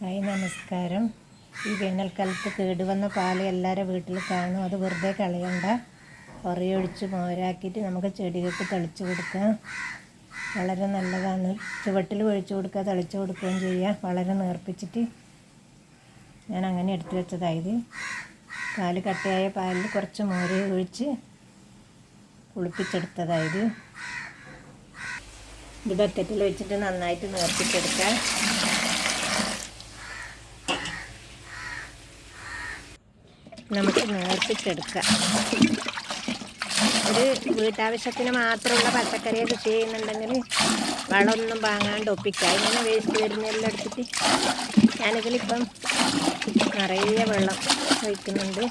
Hi നമസ്കാരം. ഈ വേനൽക്കാലത്ത് കേടുവന്ന പാൽ എല്ലാവരും വീട്ടിൽ കാണും. അത് വെറുതെ കളയണ്ട. കുറയൊഴിച്ച് മോരാക്കിയിട്ട് നമുക്ക് ചെടികൾക്ക് തെളിച്ചു കൊടുക്കാം. വളരെ നല്ലതാണ്. ചുവട്ടിൽ ഒഴിച്ചു കൊടുക്കുക തെളിച്ചു കൊടുക്കുകയും ചെയ്യുക വളരെ നേർപ്പിച്ചിട്ട് ഞാൻ അങ്ങനെ എടുത്തു വെച്ചതായത്. പാൽ കട്ടയായ പാലിൽ കുറച്ച് മോര് ഒഴിച്ച് കുളിപ്പിച്ചെടുത്തതായത്. ഇത് ബക്കറ്റിൽ വെച്ചിട്ട് നന്നായിട്ട് നേർപ്പിച്ചെടുക്കാം. നമുക്ക് നേർപ്പിച്ചെടുക്കാം ഒരു വീട്ടാവശ്യത്തിന് മാത്രമുള്ള പച്ചക്കറിയെ കൃഷി ചെയ്യുന്നുണ്ടെങ്കിൽ വളമൊന്നും വാങ്ങാണ്ട് ഒപ്പിക്കാം ഇങ്ങനെ വേസ്റ്റ് വരുന്നതെല്ലാം എടുത്തിട്ട് ഞാനിതിലിപ്പം നിറയെ വെള്ളം ഒഴിക്കുന്നുണ്ട്.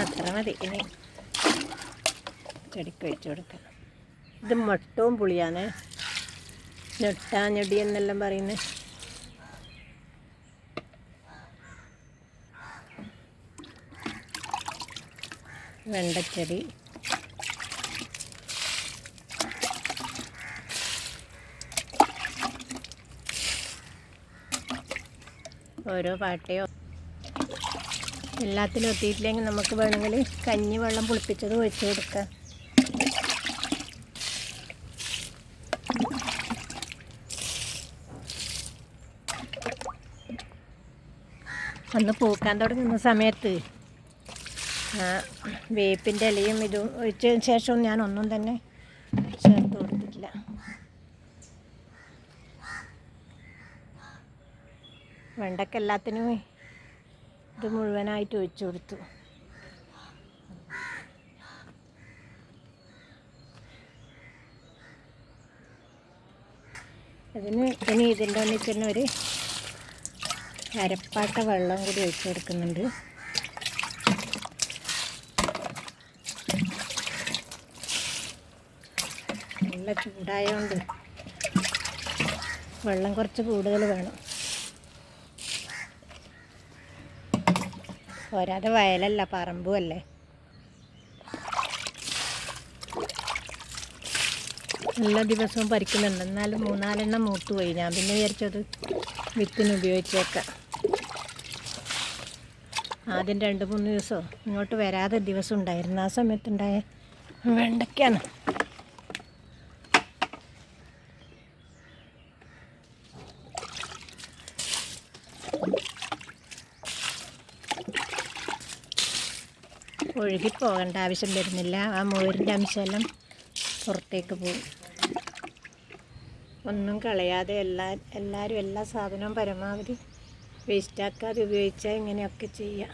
അത്ര മതി. ഇനി ചെടിക്ക് വെച്ച് കൊടുക്കാം. ഇത് മട്ടവും പുളിയാണ്. ഞൊട്ടാഞ്ഞൊടി എന്നെല്ലാം പറയുന്നത് വെണ്ടച്ചെടി ഓരോ പാട്ടയോ എല്ലാത്തിനും എത്തിയിട്ടില്ലെങ്കിൽ നമുക്ക് വേണമെങ്കിൽ കഞ്ഞി വെള്ളം പുളിപ്പിച്ചത് ഒഴിച്ചു കൊടുക്കാം. അന്ന് പൂക്കാൻ തുടങ്ങുന്ന സമയത്ത് വേപ്പിന്റെ ഇലയും ഇതും ഒഴിച്ചതിന് ശേഷം ഞാൻ ഒന്നും തന്നെ ചേർത്ത് കൊടുത്തിട്ടില്ല. വെണ്ടക്ക എല്ലാത്തിനും ഇത് മുഴുവനായിട്ട് ഒഴിച്ചു കൊടുത്തു. അതിന് ഇനി ഇതിന്റെ ഒന്നിച്ചൊരു അരപ്പാട്ട വെള്ളം കൂടി ഒഴിച്ചു കൊടുക്കുന്നുണ്ട് നല്ല ചൂടായതുകൊണ്ട് വെള്ളം കുറച്ച് കൂടുതൽ വേണം. പോരാതെ വയലല്ല പറമ്പും അല്ലേ? എല്ലാ ദിവസവും പറിക്കുന്നുണ്ട്. എന്നാലും മൂന്നാലെണ്ണം മൂത്ത് പോയി ഞാൻ പിന്നെ വിചാരിച്ചത് വിത്തിന് ഉപയോഗിച്ചേക്കാം. ആദ്യം രണ്ട് മൂന്ന് ദിവസമോ ഇങ്ങോട്ട് വരാതെ ദിവസം ഉണ്ടായിരുന്നു. ആ സമയത്തുണ്ടായ വെണ്ടയ്ക്കാണ്. ഒഴുകി പോകേണ്ട ആവശ്യം വരുന്നില്ല. ആ മോരിന്റെ അംശമെല്ലാം പുറത്തേക്ക് പോകും ഒന്നും കളയാതെ എല്ലാ എല്ലാവരും എല്ലാ സാധനവും പരമാവധി വേസ്റ്റാക്കാതെ ഉപയോഗിച്ചാൽ ഇങ്ങനെയൊക്കെ ചെയ്യാം.